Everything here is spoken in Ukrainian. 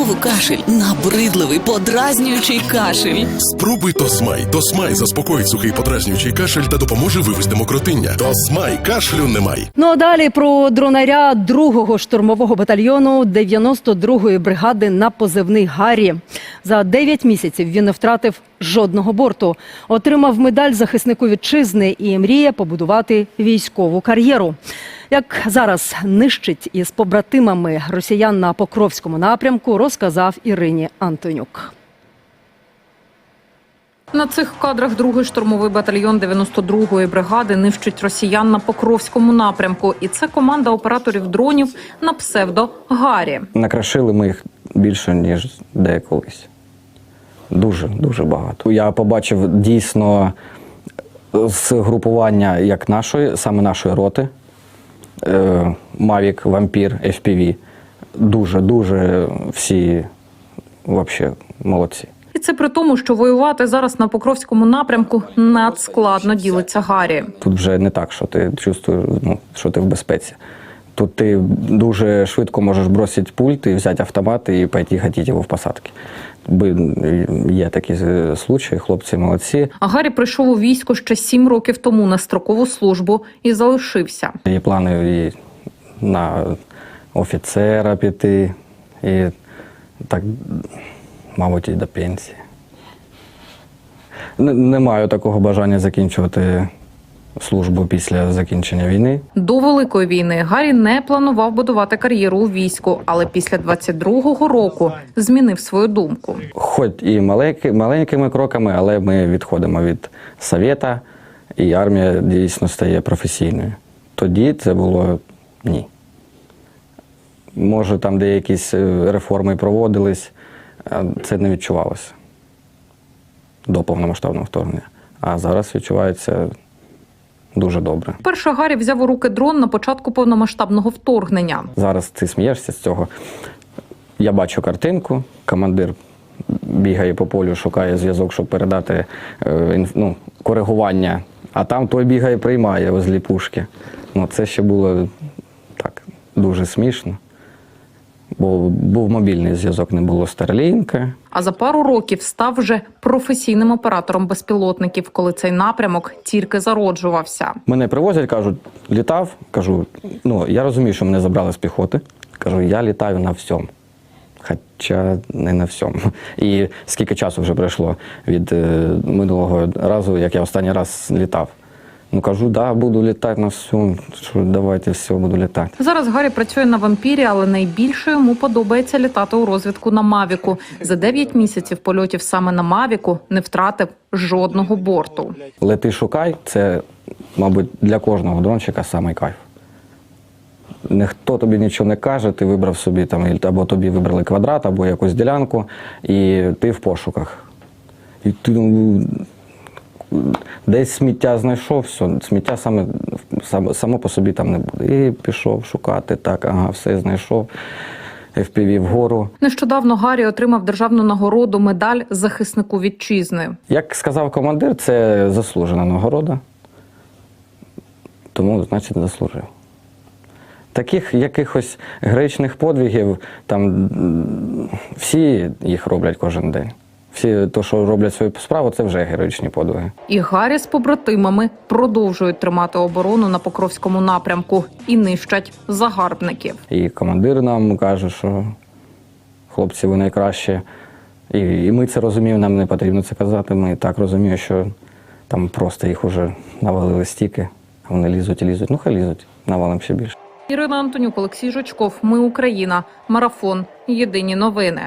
Знову кашель, набридливий, подразнюючий кашель. Спробуй Тосмай. Тосмай заспокоїть сухий подразнюючий кашель та допоможе вивести мокротиння. Тосмай кашлю немає. Ну а далі про дронаря 2-го штурмового батальйону 92-ї бригади на позивний Гаррі. За 9 місяців він не втратив жодного борту. Отримав медаль захиснику вітчизни і мріє побудувати військову кар'єру. Як зараз нищить із побратимами росіян на Покровському напрямку, розказав Ірині Антонюк. На цих кадрах другий штурмовий батальйон 92-ї бригади нищить росіян на Покровському напрямку. І це команда операторів дронів на псевдо Гарі. Накрошили ми їх більше, ніж де колись. Дуже, дуже багато. Я побачив дійсно згрупування як нашої, саме нашої роти. Е, Mavic, Vampir, FPV. Дуже, дуже всі вообще молодці. І це при тому, що воювати зараз на Покровському напрямку надскладно ділиться Гарі. Тут вже не так, що ти чувствуєш, ну, що ти в безпеці. Тут ти дуже швидко можеш бросити пульт і взяти автомат і пойти гатити його в посадки. Би- Є такі е, случаї, хлопці молодці. А Гарі прийшов у військо ще сім років тому на строкову службу і залишився. Є плани і на офіцера піти, і так, мабуть, і до пенсії. Не маю такого бажання закінчувати службу після закінчення війни. До великої війни Гарі не планував будувати кар'єру у війську, але після 22-го року змінив свою думку. Хоч і маленьки, маленькими кроками, але ми відходимо від совєта, і армія дійсно стає професійною. Тоді це було ні. Може, там де якісь е, реформи проводились, це не відчувалося до повномасштабного вторгнення. А зараз відчувається дуже добре. Перше Гаррі взяв у руки дрон на початку повномасштабного вторгнення. Зараз ти смієшся з цього. Я бачу картинку, командир бігає по полю, шукає зв'язок, щоб передати е, ну, коригування, а там той бігає, приймає возлі пушки. Ну, це ще було так дуже смішно. Бо був мобільний зв'язок, не було Старлінка. А за пару років став вже професійним оператором безпілотників, коли цей напрямок тільки зароджувався. Мене привозять, кажуть, літав. Кажу, ну я розумію, що мене забрали з піхоти. Кажу, я літаю на всьому. Хоча не на всьому. І скільки часу вже пройшло від е, минулого разу, як я останній раз літав. Ну кажу, да, буду літати на всьому. Що давайте все, буду літати. Зараз Гаррі працює на вампірі, але найбільше йому подобається літати у розвідку на Мавіку. За 9 місяців польотів саме на Мавіку не втратив жодного борту. Лети шукай, це, мабуть, для кожного дрончика самий кайф. Ніхто тобі нічого не каже, ти вибрав собі там, або тобі вибрали квадрат, або якусь ділянку, і ти в пошуках. І ти ну, десь сміття знайшов, все, сміття саме, саме, само по собі там не буде. І пішов шукати, так, ага, все знайшов, FPV вгору. Нещодавно Гаррі отримав державну нагороду медаль захиснику вітчизни. Як сказав командир, це заслужена нагорода. Тому, значить, заслужив. Таких якихось героїчних подвигів, там всі їх роблять кожен день. Всі, то, що роблять свою справу, це вже героїчні подвиги. І Гаррі з побратимами продовжують тримати оборону на Покровському напрямку і нищать загарбників. І командир нам каже, що хлопці, ви найкращі. І, і ми це розуміємо, нам не потрібно це казати. Ми так розуміємо, що там просто їх уже навалили стільки, а вони лізуть і лізуть. Ну, хай лізуть, навалим ще більше. Ірина Антонюк, Олексій Жучков. Ми Україна. Марафон. Єдині новини.